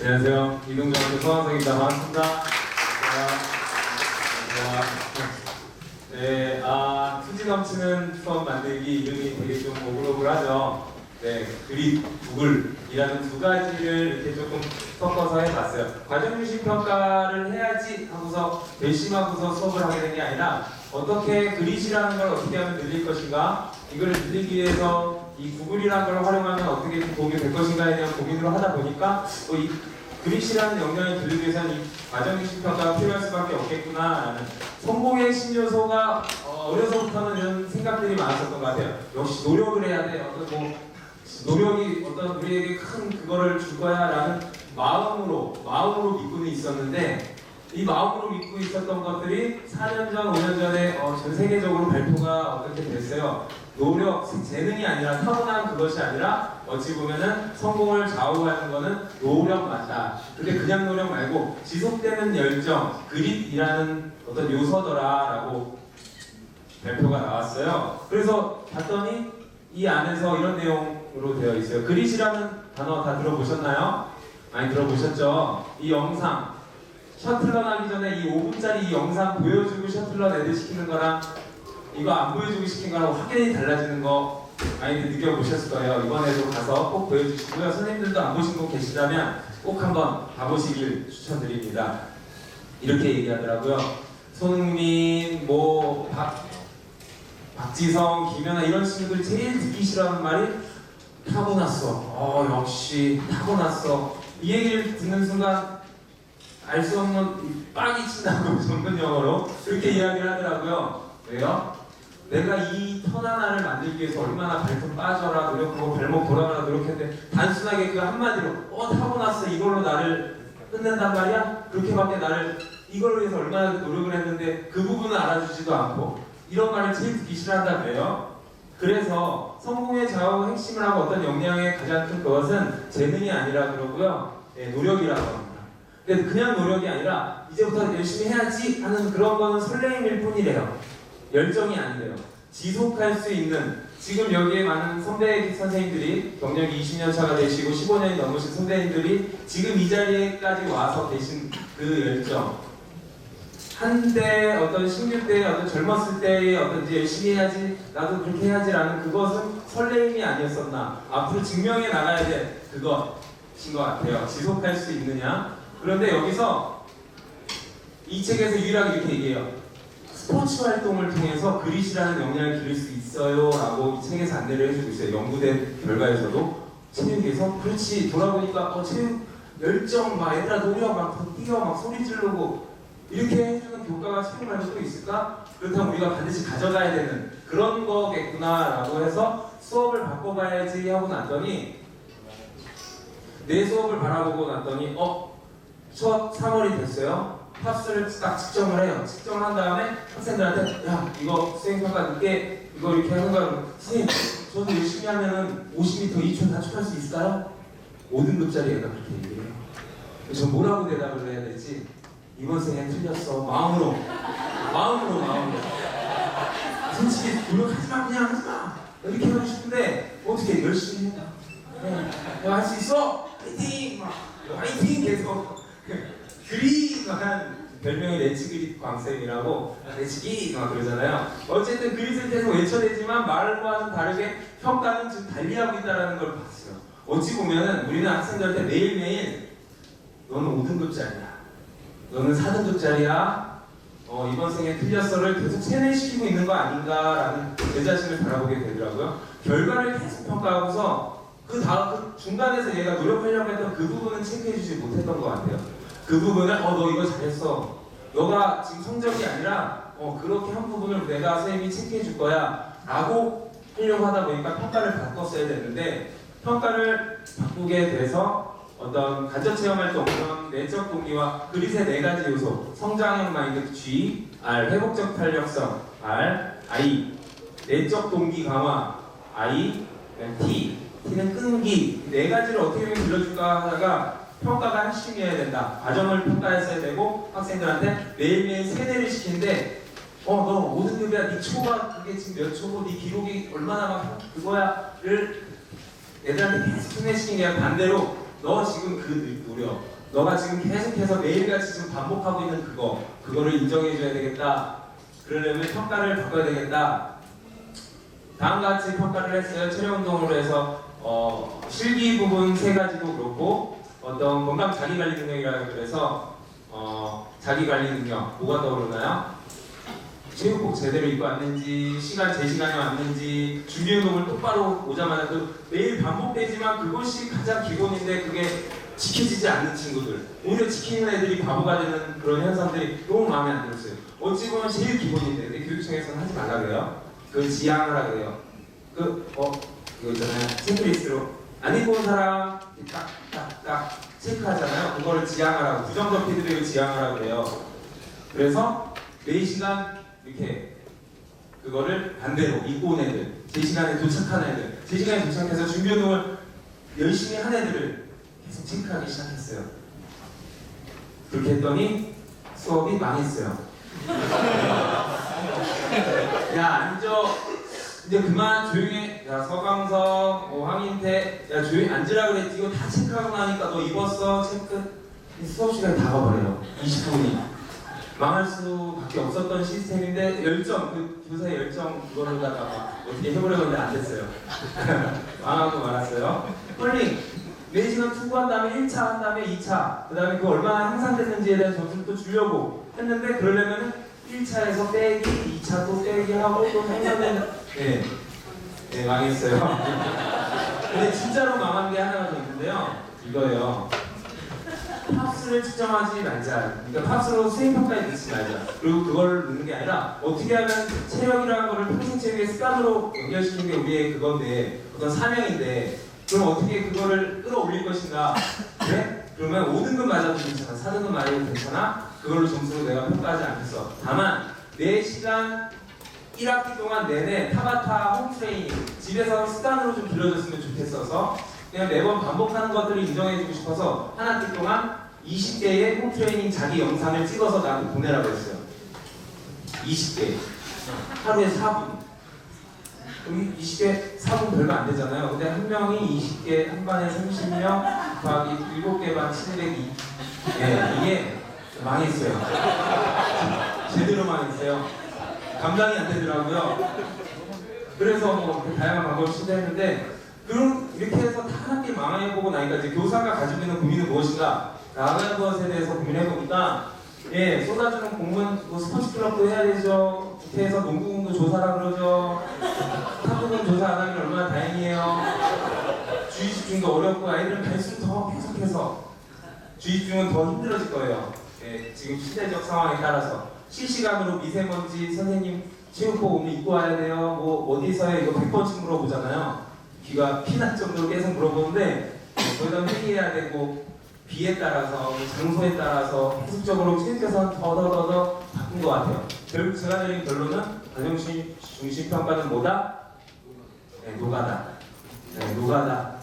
안녕하세요. 이동정의 서한석입니다. 반갑습니다. 네, 아, 투지 넘치는 수업 만들기 이름이 되게 좀 오글오글하죠. 네, 그립, 구글이라는 두 가지를 이렇게 조금 섞어서 해봤어요. 과정유식 평가를 해야지 하고서 결심하고서 수업을 하게 된 게 아니라 어떻게 그릿이라는 걸 어떻게 하면 늘릴 것인가 이걸 늘리기 위해서 이 구글이라는 걸 활용하면 어떻게 좀 도움이 될 것인가에 대한 고민을 하다 보니까 어, 이 그릿이라는 역량을 들리기 위해서는 이 과정유식 평가가 필요할 수밖에 없겠구나라는 성공의 신요소가 어, 어려서부터는 이런 생각들이 많았었던 것 같아요. 역시 노력을 해야 돼. 어떤 뭐 노력이 어떤 우리에게 큰 그거를 줄 거야라는 마음으로 마음으로 믿고는 있었는데 이 마음으로 믿고 있었던 것들이 4년 전, 5년 전에 어, 전 세계적으로 발표가 어떻게 됐어요. 노력, 재능이 아니라 타고난 그것이 아니라 어찌 보면은 성공을 좌우하는 거는 노력 맞다. 근데 그냥 노력 말고 지속되는 열정, 그릿이라는 어떤 요소더라라고 발표가 나왔어요. 그래서 봤더니 이 안에서 이런 내용으로 되어 있어요. 그릿이라는 단어 다 들어보셨나요? 많이 들어보셨죠? 이 영상 셔틀러 나기 전에 이 5분짜리 이 영상 보여주고 셔틀러 레드 시키는 거랑 이거 안 보여주고 시킨 거랑 확연히 달라지는 거 많이들 느껴보셨을 거예요. 이번에도 가서 꼭 보여주시고요. 선생님들도 안 보신 분 계시다면 꼭 한번 가보시길 추천드립니다. 이렇게 얘기하더라고요. 손흥민, 뭐 박, 박지성, 김연아 이런 친구들 제일 듣기 싫어하는 말이 타고났어. 어 역시 타고났어. 이 얘기를 듣는 순간 알 수 없는 이 빵이 친다고 전문 영어로 그렇게 이야기를 하더라고요. 왜요? 내가 이 턴 하나를 만들기 위해서 얼마나 발톱 빠져라 노력하고 발목 돌아가라 노력했는데 단순하게 그 한마디로 어 타고났어 이걸로 나를 끝낸단 말이야? 그렇게밖에 나를 이걸 위해서 얼마나 노력을 했는데 그 부분을 알아주지도 않고 이런 말을 제일 듣기 싫어한다며요. 그래서 성공의 좌우 핵심을 하고 어떤 역량의 가장 큰 그것은 재능이 아니라 그러고요. 예, 노력이라고 합니다. 근데 그냥 노력이 아니라 이제부터 열심히 해야지 하는 그런 거는 설레임일 뿐이래요. 열정이 아니래요. 지속할 수 있는 지금 여기에 많은 선배 선생님들이 경력이 20년 차가 되시고 15년이 넘으신 선배님들이 지금 이 자리에까지 와서 계신 그 열정 한때 어떤 16대 어떤 젊었을 때의 어떤 이제 열심히 해야지 나도 그렇게 해야지라는 그것은 설레임이 아니었었나 앞으로 증명해 나가야 될 그것인 것 같아요 지속할 수 있느냐 그런데 여기서 이 책에서 유일하게 이렇게 얘기해요 스포츠 활동을 통해서 그릿이라는 역량을 기를 수 있어요 라고 이 책에서 안내를 해주고 있어요 연구된 결과에서도 체육에서 그렇지 돌아보니까 어 체육 열정 막 얘들아 노력 막 뛰어 막 소리 지르고 이렇게 해주는 교과가 책임 말고 또 있을까? 그렇다면 우리가 반드시 가져가야 되는 그런 거겠구나라고 해서 수업을 바꿔봐야지 하고 났더니 내 수업을 바라보고 났더니 어? 수업 3월이 됐어요. 팝스를 딱 측정을 해요. 측정을 한 다음에 학생들한테 야 이거 수행평가 늦게 이거 이렇게 하는 거야. 선생님 저도 열심히 하면은 50m 2초 단축할 수 있을까요? 5등급짜리 애가 그렇게 얘기해요. 저 뭐라고 대답을 해야 될지 이번 생에 틀렸어. 마음으로. 마음으로 마음으로. 솔직히 노력하지 마. 그냥 하지 마. 이렇게 하고 싶은데 어떻게 열심히 해봐. 네, 내가 할수 있어? 화이팅! 막. 화이팅! 계속 그리한 별명이 레츠그릿 광쌤이라고 레츠기 막 그러잖아요 어쨌든 그릿을 계속 외쳐내지만 말과는 다르게 평가는 지금 달리하고 있다는 걸 봤어요 어찌 보면은 우리는 학생들한테 매일매일 너는 5등급짜리야 너는 4등급짜리야. 어, 이번 생에 틀렸어를 계속 세뇌시키고 있는 거 아닌가라는 내 자신을 바라보게 되더라고요. 결과를 계속 평가하고서 그 다음 그 중간에서 얘가 노력하려고 했던 그 부분은 체크해주지 못했던 것 같아요. 그 부분을 어 너 이거 잘했어. 너가 지금 성적이 아니라 어 그렇게 한 부분을 내가 선생님이 체크해 줄 거야 라고 하려고 하다 보니까 평가를 바꿨어야 되는데 평가를 바꾸게 돼서 어떤 간접 체험할 때 없는 내적 동기와 그릿의 네 가지 요소 성장형 마인드 G, R 회복적 탄력성 R, I 내적 동기 강화 I, T T는 끈기 네 가지를 어떻게 하면 길러줄까 하다가 평가가 핵심이어야 된다 과정을 평가했어야 되고 학생들한테 매일매일 세뇌를 시키는데 어너 5등급이야 네 초가 그게 지금 몇 초고 네 기록이 얼마나 막 그거야를 애들한테 계속 세뇌시킨 게 반대로 너 지금 그 노력, 너가 지금 계속해서 매일같이 지금 반복하고 있는 그거, 그거를 인정해줘야 되겠다. 그러려면 평가를 바꿔야 되겠다. 다음과 같이 평가를 했어요. 체력 운동으로 해서 어, 실기 부분 세 가지도 그렇고 어떤 건강 자기 관리 능력이라 그래서 어, 자기 관리 능력 뭐가 떠오르나요? 체육복 제대로 입고 왔는지 시간 제 시간에 왔는지 준비 운동을 똑바로 오자마자 그 매일 반복되지만 그것이 가장 기본인데 그게 지켜지지 않는 친구들 오히려 지키는 애들이 바보가 되는 그런 현상들이 너무 마음에 안 들었어요. 어찌 보면 제일 기본인데 교육청에서는 하지 말라 그래요? 그 지향을 하라 그래요. 그 어 그거 있잖아요. 체크리스트로. 안 입고 온 사람 딱딱딱 체크하잖아요 그거를 지향하라고 부정적 피드백을 지향하라고 그래요 그래서 4시간 이렇게 그거를 반대로 입고 온 애들, 제 시간에 도착한 애들, 제 시간에 도착해서 준비 운동을 열심히 한 애들을 계속 체크하기 시작했어요. 그렇게 했더니 수업이 망했어요. 야 앉아. 이제 그만 조용히 해. 야 서강석, 뭐 황인태, 야 조용히 앉으라 그랬지. 이거 다 체크하고 나니까 너 입었어 체크. 이 수업 시간이 다 가버려요. 20분이. 망할 수밖에 없었던 시스템인데 열정 그 교사의 열정 그거를 갖다가 어떻게 해보려고 했는데 안 됐어요. 망하고 말았어요. 컬링 4시간 투구한 다음에 1차 한 다음에 2차 그 다음에 그 얼마나 향상됐는지에 대한 점수를 또 주려고 했는데 그러려면은 1차에서 빼기 2차 또 빼기 하고 또 향상되는 네, 네 망했어요. 근데 진짜로 망한 게 하나가 더 있는데요. 이거예요. 팝스를 측정하지 말자. 그러니까 팝스로 평가에 넣지 말자. 그리고 그걸 넣는 게 아니라 어떻게 하면 체력이라는 거를 평생 체육의 습관으로 연결시키는 게 우리의 그건데 어떤 사명인데 그럼 어떻게 그거를 끌어올릴 것인가? 그래? 그러면 5등급 맞아도 괜찮아. 4등급 맞아도 괜찮아. 그걸로 점수로 내가 평가하지 않겠어. 다만 4시간 1학기 동안 내내 타바타 홈트레이닝 집에서 습관으로 좀 길러줬으면 좋겠어서 그냥 매번 반복하는 것들을 인정해주고 싶어서 한 학기 동안 20개의 홈트레이닝 자기 영상을 찍어서 나한테 보내라고 했어요. 20개. 하루에 4분. 그럼 20개, 4분 별거 안 되잖아요. 근데 한 명이 20개, 한 반에 30명, 더하기 7개 반 702. 예, 이게 망했어요. 제대로 망했어요. 감당이 안 되더라고요. 그래서 뭐 다양한 방법을 시도했는데 그럼 이렇게 해서 다 함께 망해보고 나니까 이제 교사가 가지고 있는 고민은 무엇인가 나가는 것에 대해서 고민해보니까 예 쏟아주는 공문 뭐 스포츠 클럽도 해야 되죠 국회에서 농구공도 조사라 그러죠 탁구공 조사 안 하면 얼마나 다행이에요 주의 집중도 어렵고 아이들은 갈수록 더 계속해서 주의 집중은 더 힘들어질 거예요 예, 지금 시대적 상황에 따라서 실시간으로 미세먼지 선생님 체육복 오늘 입고 와야 돼요 뭐 어디서 해 이거 100번씩 물어보잖아요 귀가 피날 정도로 계속 물어보는데 거기다 회의해야 되고 비에 따라서 장소에 따라서 계속적으로 체육에서 더더더더 바꾼 것 같아요. 결국 제가 내린 결론은 가정중 중심 평가는 뭐다? 네, 노가다. 네, 노가다.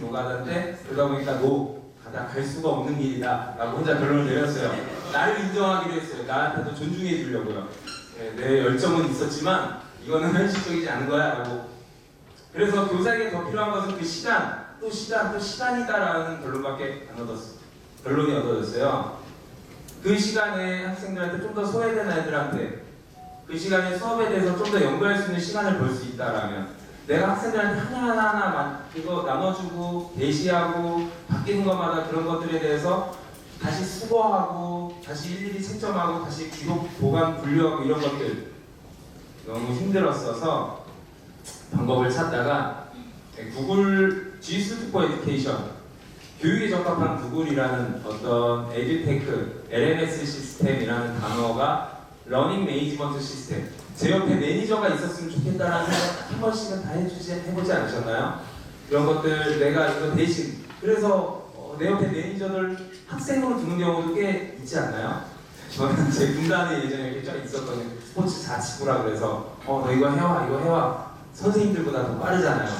노가다인데 그러다 보니까 노 가다 갈 수가 없는 길이다 라고 혼자 결론을 내렸어요. 나를 인정하기로 했어요. 나한테도 존중해 주려고요. 네, 내 열정은 있었지만 이거는 현실적이지 않은 거야 라고 그래서 교사에게 더 필요한 것은 그 시간, 또 시간, 또 시간이다 라는 결론밖에 안 얻었어요. 결론이 얻어졌어요. 그 시간에 학생들한테 좀 더 소외된 아이들한테 그 시간에 수업에 대해서 좀 더 연구할 수 있는 시간을 벌수 있다라면 내가 학생들한테 하나하나 하나 이거 나눠주고 게시하고 바뀌는 것마다 그런 것들에 대해서 다시 수거하고 다시 일일이 채점하고 다시 기록 보관 분류하고 이런 것들 너무 힘들었어서 방법을 찾다가 구글 G Suite for Education 교육에 적합한 구글이라는 어떤 에듀테크 LMS 시스템이라는 단어가 러닝 매니지먼트 시스템 제 옆에 매니저가 있었으면 좋겠다라는 생각 한 번씩은 다 해주지 해보지 않으셨나요? 이런 것들 내가 이거 대신 그래서 어, 내 옆에 매니저들 학생으로 두는 경우도 꽤 있지 않나요? 저는 제 군단에 예전에 이렇게 쫙 있었거든요 스포츠 자치부라 그래서 어 너 이거 해와 이거 해와 선생님들보다 더 빠르잖아요.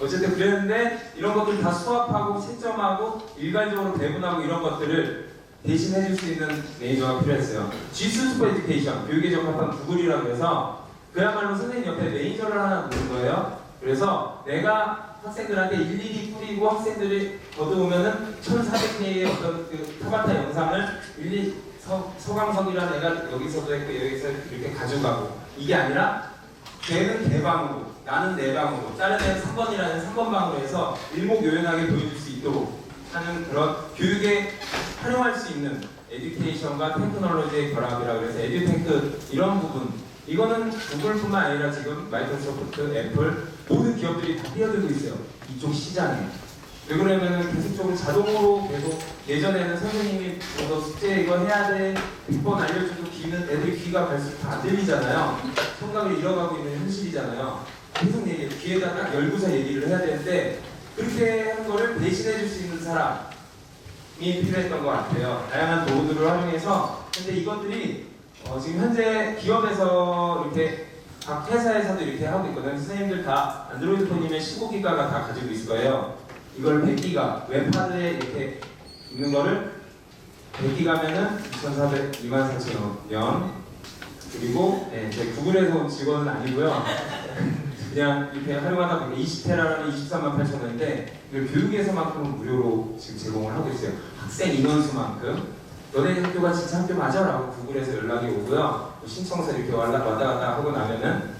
어쨌든 그랬는데 이런 것들 다 수합하고 채점하고 일괄적으로 배분하고 이런 것들을 대신 해줄 수 있는 매니저가 필요했어요. G수 슈퍼 에듀케이션 교육에 적합한 구글이라고 해서 그야말로 선생님 옆에 매니저를 하나 두는 거예요. 그래서 내가 학생들한테 일일이 뿌리고 학생들이 거두오면은 1400개의 어떤 그 타바타 영상을 일일이 서, 서광석이라는 애가 여기서도 했고 여기서 이렇게 가져가고 이게 아니라 걔는 개방으로 나는 내 방으로 다른 애는 3번이라는 3번 방으로 해서 일목요연하게 보여줄 수 있도록 하는 그런 교육에 활용할 수 있는 에듀케이션과 테크놀로지의 결합이라고 해서 에듀테크 이런 부분. 이거는 구글뿐만 아니라 지금 마이크로소프트, 애플 모든 기업들이 다 뛰어들고 있어요. 이쪽 시장에. 왜 그러냐면은 계속적으로 자동으로 계속 예전에는 선생님이 너 숙제 이거 해야 돼 100번 알려줘도 귀는 애들 귀가 갈수록 다 안 들리잖아요. 청각을 잃어가고 있는 현실이잖아요. 계속 얘기해 귀에다 딱 열고서 얘기를 해야 되는데 그렇게 하는 거를 대신해 줄 수 있는 사람이 필요했던 것 같아요. 다양한 도구들을 활용해서. 근데 이것들이 어, 지금 현재 기업에서 이렇게 각 회사에서도 이렇게 하고 있거든요. 선생님들 다 안드로이드 폰이면 15기가가 다 가지고 있을 거예요. 이걸 100기가 웹하드에 이렇게 있는 거를 100기가면은 2,400, 24,000원. 그리고 네, 제 구글에서 온 직원은 아니고요 그냥 이렇게 활용하다 보니까 20테라는 23만 8천 원인데 이걸 교육에서만큼은 무료로 지금 제공을 하고 있어요 학생 인원수만큼 너네 학교가 진짜 학교 맞아? 라고 구글에서 연락이 오고요 신청서 이렇게 왔다 왔다 갔다 하고 나면은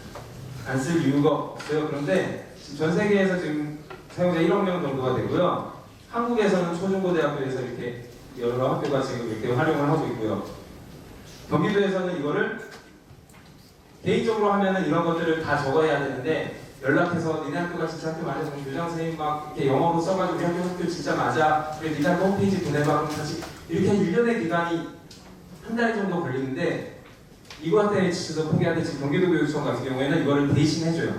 안 쓸 이유가 없어요 그런데 지금 전 세계에서 지금 사용자 1억 명 정도가 되고요. 한국에서는 초중고대학교에서 이렇게 여러 학교가 지금 이렇게 활용을 하고 있고요. 경기도에서는 이거를 개인적으로 하면은 이런 것들을 다 적어야 되는데 연락해서 니네 학교가 진짜 학교 맞아? 그럼 교장 선생님 막 이렇게 영어로 써가지고 우리 학교 학교 진짜 맞아? 그래 니네 학교 홈페이지 보내봐 다시 이렇게 1년의 기간이 한 달 정도 걸리는데 이거한테 지쳐서 포기하는데 지금 경기도 교육청 같은 경우에는 이거를 대신 해줘요.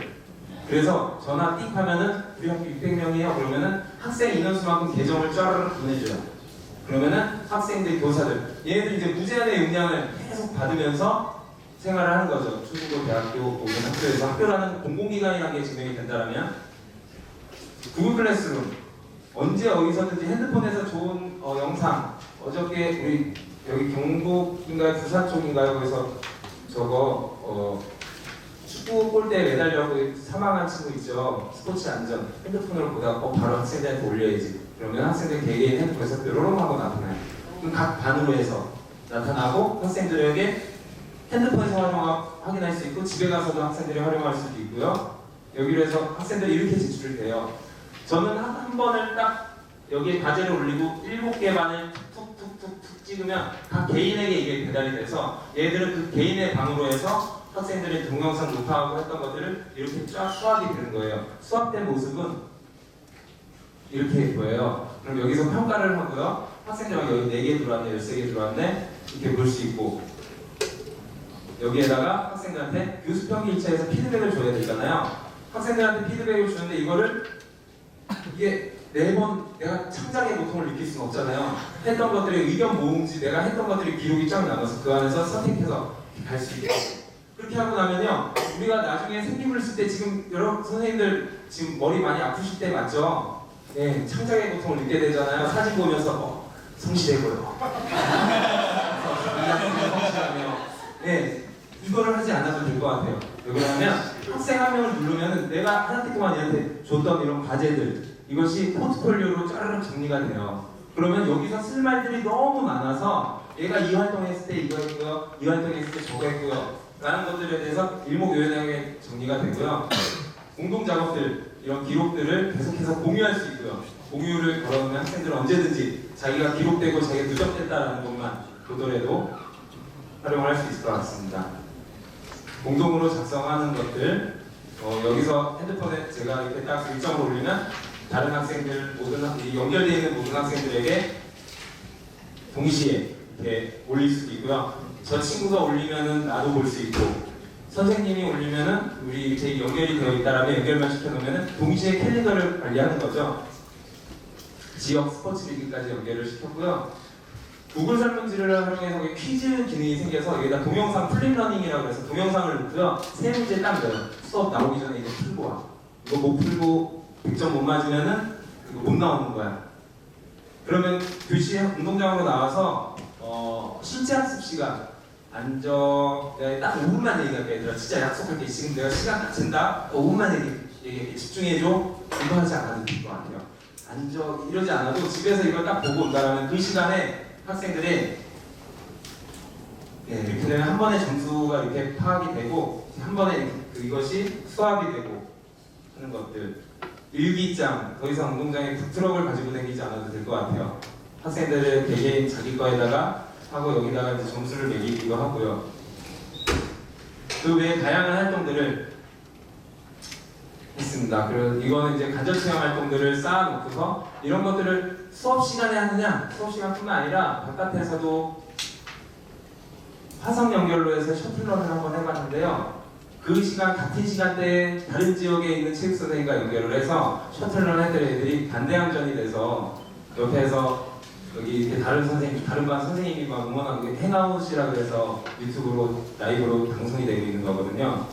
그래서 전화 띡 하면은 우리 학교 600명이에요. 그러면은 학생 인원수만큼 계정을 쫙 보내줘요. 그러면은 학생들, 교사들 얘네들 이제 무제한의 용량을 계속 받으면서 생활을 하는 거죠. 초중고 대학교 혹은 학교에서 학교라는 공공기관이라는 게 증명이 된다면 구글 클래스룸 언제 어디서든지 핸드폰에서 좋은 어, 영상 어저께 우리 여기 경북인가요 부산 쪽인가요 거기서 저거 어, 축구 골대에 매달려고 사망한 친구 있죠. 스포츠 안전. 핸드폰으로 보다가 어, 바로 학생들한테 올려야지. 그러면 학생들 개개인 핸드폰에서 뾰로롱 하고 나타나요. 그럼 각 반으로 해서 나타나고 학생들에게 핸드폰에서 확인할 수 있고 집에 가서도 학생들이 활용할 수도 있고요. 여기로 해서 학생들이 이렇게 제출을 돼요. 저는 한, 한 번을 딱 여기에 과제를 올리고 일곱 개 반을 툭툭툭툭 찍으면 각 개인에게 이게 배달이 돼서 얘들은 그 개인의 방으로 해서 학생들이 동영상 녹화하고 했던 것들을 이렇게 쫙 수학이 되는 거예요. 수학된 모습은 이렇게 보여요. 그럼 여기서 평가를 하고요. 학생들 여기 4개 들어왔네, 13개 들어왔네. 이렇게 볼 수 있고. 여기에다가 학생들한테 교수 평기 일차에서 피드백을 줘야 되잖아요. 학생들한테 피드백을 주는데 이거를 이게 매번 내가 창작의 고통을 느낄 수는 없잖아요. 했던 것들의 의견 모음지 내가 했던 것들이 기록이 쫙 남아서 그 안에서 선택해서 갈 수 있게. 그렇게 하고 나면요, 우리가 나중에 생기부를 쓸 때 지금 여러 선생님들 지금 머리 많이 아프실 때 맞죠? 네, 창작의 고통을 느끼게 되잖아요. 사진 보면서 어, 성실해 보여. 성실하며. 네, 이거를 하지 않아도 될 것 같아요. 왜 그러냐면 학생 한 명을 누르면 내가 한 학기 동안 얘한테 줬던 이런 과제들 이것이 포트폴리오로 짜르륵 정리가 돼요. 그러면 여기서 쓸 말들이 너무 많아서 얘가 이 활동했을 때 이거 했고요, 이 활동했을 때 저거 했고요, 라는 것들에 대해서 일목요연하게 정리가 되고요. 공동 작업들 이런 기록들을 계속해서 공유할 수 있고요. 공유를 걸어놓으면 학생들은 언제든지 자기가 기록되고 자기가 누적됐다라는 것만 보더라도 활용할 수 있을 것 같습니다. 공동으로 작성하는 것들 어, 여기서 핸드폰에 제가 이렇게 딱 일정을 올리면 다른 학생들 모든 연결되어 있는 모든 학생들에게 동시에 이렇게 올릴 수도 있고요. 저 친구가 올리면은 나도 볼 수 있고 선생님이 올리면은 우리 이렇게 연결이 되어 있다라면 연결만 시켜놓으면은 동시에 캘린더를 관리하는 거죠. 지역 스포츠 리그까지 연결을 시켰고요. 구글 설문지를 활용해서 퀴즈 기능이 생겨서 여기다 동영상 플립러닝이라고 해서 동영상을 넣고요. 세 문제 딱 넣어요. 수업 나오기 전에 이거 풀고 와. 이거 못 풀고 100점 못 맞으면은 이거 못 나오는 거야. 그러면 교시 운동장으로 나와서 어, 실제 학습 시간 앉아 내가 딱 5분만 얘기할게 얘들아 진짜 약속할게 지금 내가 시간 딱 잰다 5분만 얘기, 이게 집중해줘 이거 하지 않아도 될 것 같아요. 앉아 이러지 않아도 집에서 이걸 딱 보고 온다라면 그 시간에 학생들이 예, 이렇게 되면 한 번에 점수가 이렇게 파악이 되고 한 번에 그 이것이 수합이 되고 하는 것들 일기장 더 이상 운동장에 북트럭을 가지고 다니지 않아도 될 것 같아요. 학생들의 개개인 자기 거에다가 하고 여기다가 이제 점수를 매기기도 하고요. 그 외에 다양한 활동들을 했습니다. 그리고 이거는 이제 간접 체험 활동들을 쌓아놓고서 이런 것들을 수업 시간에 하느냐, 수업 시간뿐만 아니라 바깥에서도 화성 연결로 해서 셔틀런을 한번 해봤는데요. 그 시간 같은 시간대에 다른 지역에 있는 체육 선생님과 연결을 해서 셔틀런 했던 애들이 반대항전이 돼서 옆에서 여기 다른 선생님, 다른 반 선생님이 막 응원하고 이게 행아웃이라 그래서 유튜브로 라이브로 방송이 되고 있는 거거든요.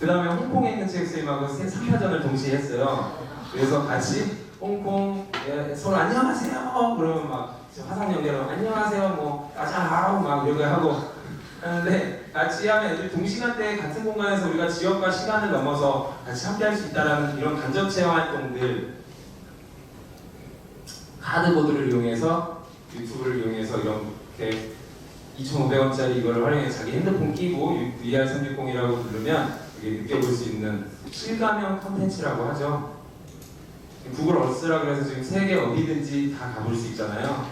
그 다음에 홍콩에 있는 체육 선생님하고 3파전을 동시에 했어요. 그래서 같이 홍콩 예, 서로 안녕하세요. 그러면 막 화상 연결로 안녕하세요 뭐 까자하고 막 이렇게 하고. 하는데 같이 하면 동시간대에 같은 공간에서 우리가 지역과 시간을 넘어서 같이 함께 할 수 있다는 이런 간접 체험 활동들. 카드보드를 이용해서 유튜브를 이용해서 이렇게 2,500원짜리 이걸 활용해서 자기 핸드폰 끼고 VR360이라고 누르면 이게 느껴볼 수 있는 실감형 컨텐츠라고 하죠. 구글 얼스라 그래서 지금 세계 어디든지 다 가볼 수 있잖아요.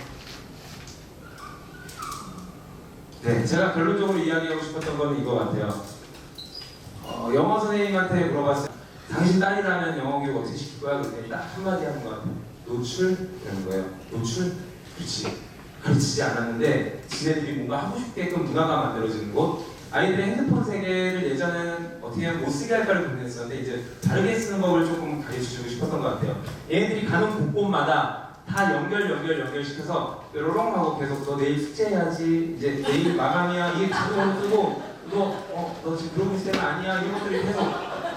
네, 제가 결론적으로 이야기하고 싶었던 거는 이거 같아요. 어, 영어 선생님한테 물어봤어요. 당신 딸이라면 영어 교육 어떻게 시킬 거야? 그랬더니 딱 한마디 하는 것 같아요. 노출? 이러는 거예요. 노출? 그렇지. 가르치지 않았는데 지네들이 뭔가 하고 싶게끔 문화가 만들어지는 곳 아이들의 핸드폰 세계를 예전에는 어떻게 하면 못 쓰게 할까를 고민했었는데 이제 다르게 쓰는 법을 조금 가르쳐주고 싶었던 것 같아요. 얘네들이 가는 곳곳마다 다 연결 연결 연결시켜서 뾰로롱 하고 계속 너 내일 숙제해야지 이제 내일 마감이야 이게 자동으로 뜨고 너어너 지금 그러고 있을 아니야 이런 것들이 계속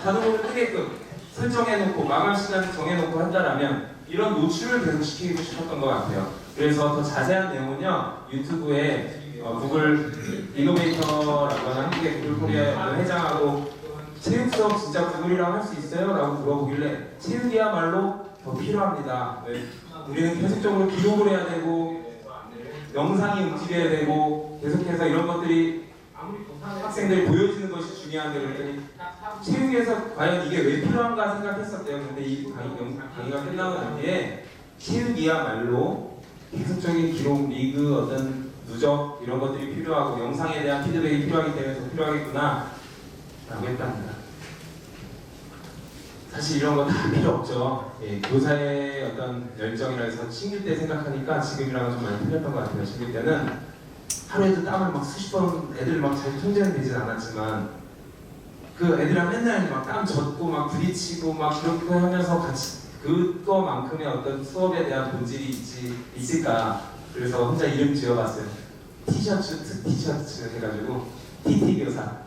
자동으로 뜨게끔 설정해놓고 마감 시간 정해놓고 한다라면 이런 노출을 계속 시키고 싶었던 것 같아요. 그래서 더 자세한 내용은요 유튜브에 어, 구글 이노베이터라고 하는 한국의 구글 코리아의 어떤 회장하고 체육 수업 진짜 구글이랑 할 수 있어요? 라고 물어보길래 체육이야말로 더 필요합니다. 네. 우리는 계속적으로 기록을 해야 되고 영상이 움직여야 되고 계속해서 이런 것들이 학생들이 보여주는 것이 중요한데 그랬더니 체육에서 과연 이게 왜 필요한가 생각했었대요. 근데 이 강의, 영- 강의가 끝나고 난 뒤에 체육이야말로 계속적인 기록, 리그, 어떤 누적 이런 것들이 필요하고 영상에 대한 피드백이 필요하기 때문에 더 필요하겠구나 라고 했답니다. 사실 이런 거 다 필요 없죠. 예, 교사의 어떤 열정이라 해서 신길 때 생각하니까 지금이랑은 좀 많이 틀렸던 것 같아요. 신길 때는 하루에도 땀을 막 수십 번 애들 막잘 통제는 되진 않았지만 그 애들이랑 맨날 막 땀 젖고 막 부딪히고 막 그렇게 하면서 같이 그거만큼의 어떤 수업에 대한 본질이 있지 있을까 그래서 혼자 이름 지어봤어요. 티셔츠 특 티셔츠 해가지고 TT 교사.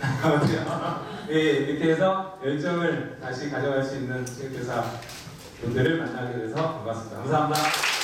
예, 이렇게 해서 열정을 다시 가져갈 수 있는 체육교사 분들을 만나게 돼서 반갑습니다. 감사합니다.